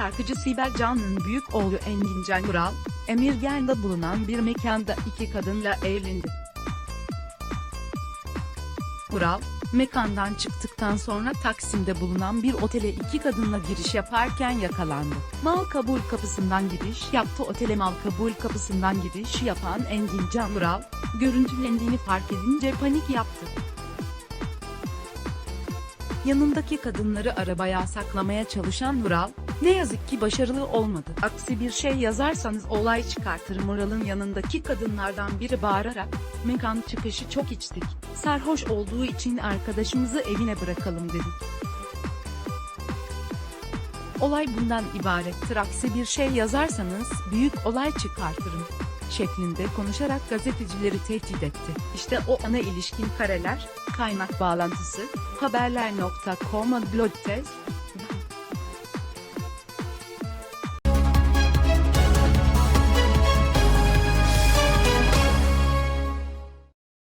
şarkıcı Sibel Can'ın büyük oğlu Engin Can Vural, Emirgan'da bulunan bir mekanda iki kadınla evlendi. Vural, mekandan çıktıktan sonra Taksim'de bulunan bir otele iki kadınla giriş yaparken yakalandı. Mal kabul kapısından giriş yaptı otele mal kabul kapısından giriş yapan Engin Can Vural, görüntülendiğini fark edince panik yaptı. Yanındaki kadınları arabaya saklamaya çalışan Vural, ne yazık ki başarılı olmadı. Aksi bir şey yazarsanız olay çıkartır Vural'ın yanındaki kadınlardan biri bağırarak, mekan çıkışı çok içtik, sarhoş olduğu için arkadaşımızı evine bırakalım dedi. Olay bundan ibarettir aksi bir şey yazarsanız büyük olay çıkartırım şeklinde konuşarak gazetecileri tehdit etti. İşte o ana ilişkin kareler, kaynak bağlantısı, haberler.com blog test,